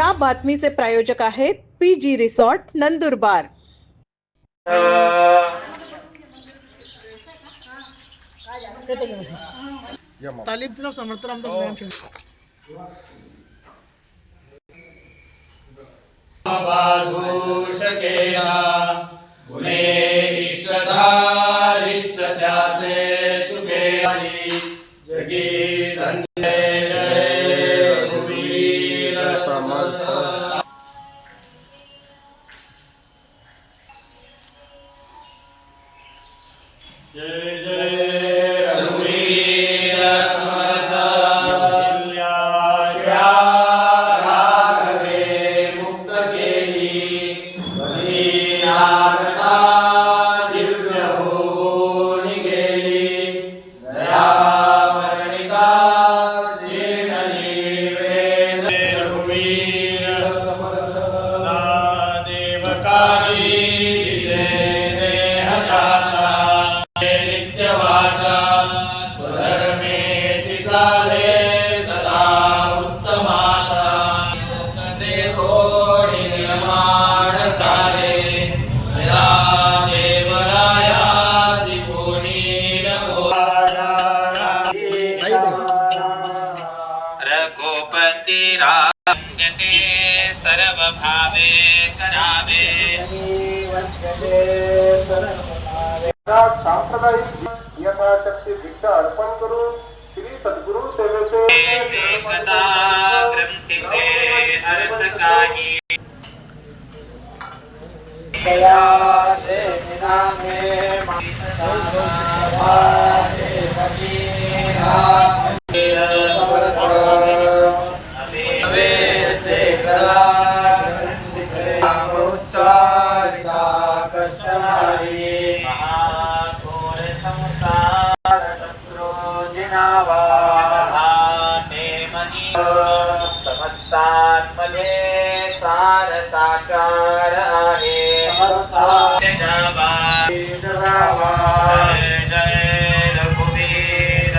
या बातमीचे प्रायोजक आहेत पी जी रिसॉर्ट नंदुरबार तालीम तुला समर्थ आमचा प्रोग्राम ठेव बाधूषकेन गुणे इष्टधारिष्ट त्याचे चुके नाही. जगी जय जय राजते सर्वभावे करावे। सांप्रदायिक यथाशक्ति भिक्षा अर्पण करो श्री सदगुरु सेवे से दया से नामे माता वादे भगीरा काही महाघोर संसार शत्रू जिनावा मनी समस्तांमध्ये सार साचार आहे। जय जय रघुवीर।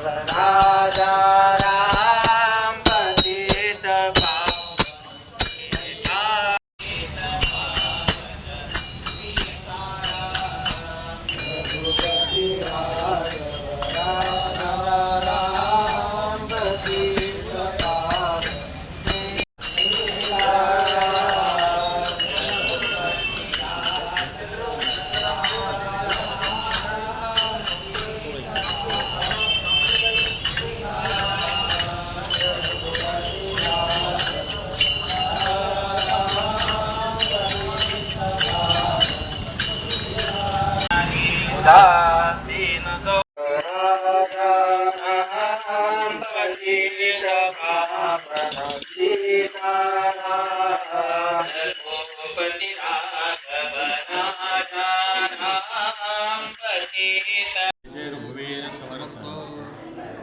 Ah.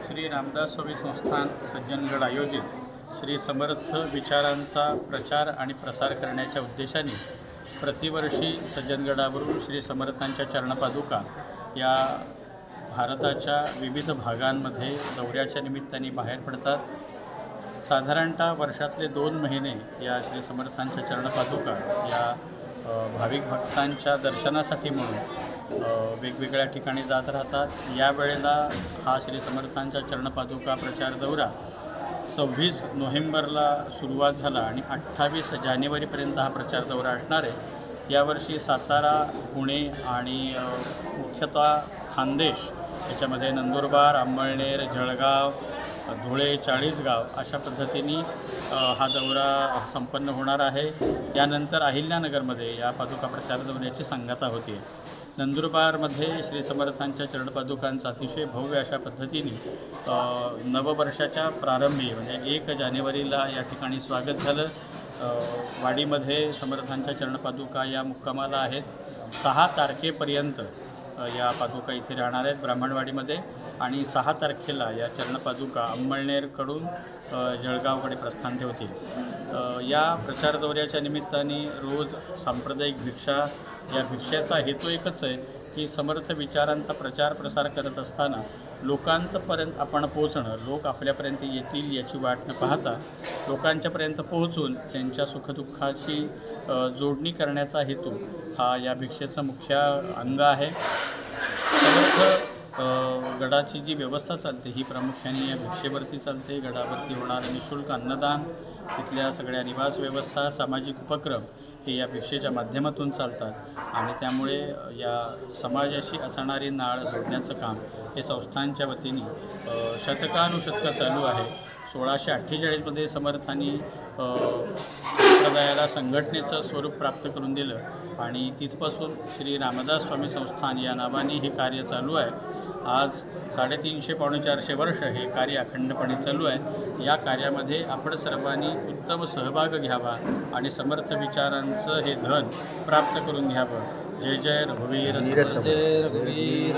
श्री रामदास स्वामी संस्थान सज्जनगड आयोजित श्री समर्थ विचारांचा प्रचार आणि प्रसार करण्याच्या उद्देशाने प्रतिवर्षी सज्जनगडावरून श्री समर्थांच्या चरणपादुका या भारताच्या विविध भागांमध्ये दौऱ्याच्या निमित्ताने बाहेर पडतात. साधारणतः वर्षातले दोन महिने या श्री समर्थांच्या चरणपादुका या भाविक भक्तांच्या दर्शनासाठी म्हणून वेगवेगळ्या ठिकाणी जात राहतात. यावेळेला हा श्री समर्थांच्या चरणपादुका प्रचार दौरा सव्वीस नोव्हेंबरला सुरुवात झाला आणि अठ्ठावीस जानेवारीपर्यंत हा प्रचार दौरा असणार आहे. यावर्षी सातारा पुणे आणि मुख्यतः खानदेश याच्यामध्ये नंदुरबार अंबळनेर जळगाव धुळे चाळीसगाव अशा पद्धतीने हा दौरा संपन्न होणार आहे. यानंतर अहिल्यानगरमध्ये या पादुका प्रचार दौऱ्याची सांगता होती नंदुरबारमध्ये श्री समर्थांच्या चरणपादुकांचं अतिशय भव्य अशा पद्धतीने नववर्षाच्या प्रारंभी म्हणजे एक जानेवारीला या ठिकाणी स्वागत झालं. वाडीमध्ये समर्थांच्या चरणपादुका या मुक्कामाला आहेत. सहा तारखेपर्यंत या पादुका इथे राहणार आहेत ब्राह्मणवाडीमध्ये. आणि सहा तारखेला या चरणपादुका अंमळनेरकडून जळगावकडे प्रस्थान ठेवतील. या प्रचार दौऱ्याच्या निमित्ताने रोज सांप्रदायिक भिक्षा या भिक्षेचा हेतू एकच आहे की समर्थ विचारांचा प्रचार प्रसार करत असताना लोकांपर्यंत आपण पोहोचणं लोक आपल्यापर्यंत येतील याची वाट न पाहता लोकांच्यापर्यंत पोहोचून त्यांच्या सुखदुःखाची जोडणी करण्याचा हेतू हा या भिक्षेचा मुख्य अंग आहे. समर्थ गडाची जी व्यवस्था चालते ही प्रामुख्याने या भिक्षेवरती चालते. गडावरती होणारं निशुल्क अन्नदान तिथल्या सगळ्या निवास व्यवस्था सामाजिक उपक्रम हे या भिक्षेच्या माध्यमातून चालतात. आणि त्यामुळे या समाजाशी असणारी नाळ जोडण्याचं काम हे संस्थांच्या वतीने शतकानुशतकं चालू आहे. सोळाशे अठ्ठेचाळीसमध्ये समर्थांनी संप्रदायाला संघटनेचं स्वरूप प्राप्त करून दिलं. आणि तिथपासून श्री रामदास स्वामी संस्थान या नावाने हे कार्य चालू आहे. आज साडेतीनशे पावणे चारशे वर्ष हे कार्य अखंडपणे चालू आहे. या कार्यामध्ये आपण सर्वांनी उत्तम सहभाग घ्यावा आणि समर्थ विचारांचं हे धन प्राप्त करून घ्यावं. जय जय रघुवीर समर्थ.